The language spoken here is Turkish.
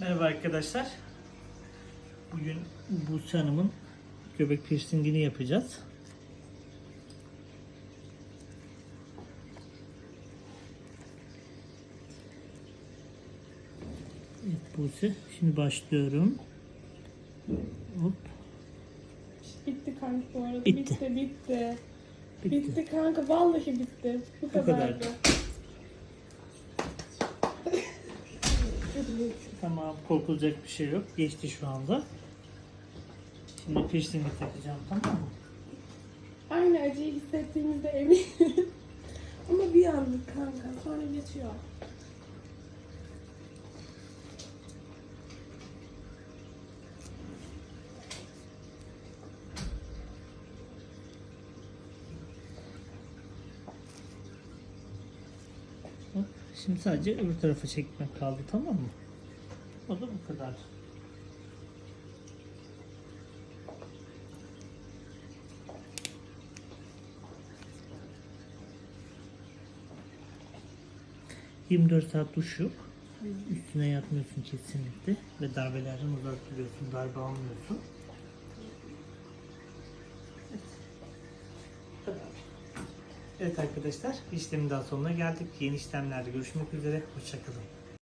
Merhaba arkadaşlar. Bugün Buse Hanım'ın göbek piercingini yapacağız. Evet Buse. Şimdi başlıyorum. Hop. Bitti kanka bu arada. Bitti. Bitti bitti. Bitti, kanka vallahi bitti. Bu, kadardı. kadardı. Tamam korkulacak bir şey yok. Geçti şu anda. Şimdi piercingi takacağım tamam mı? Aynı acıyı hissettiğimizde eminim. Ama bir anlık kanka sonra geçiyor. Şimdi sadece öbür tarafa çekmek kaldı tamam mı? O bu kadar. ...24 saat duş yok. Üstüne yatmıyorsun kesinlikle. Ve darbelerden uzak duruyorsun. Darbe almıyorsun. Evet arkadaşlar işlemin daha sonuna geldik. Yeni işlemlerde görüşmek üzere. Hoşçakalın.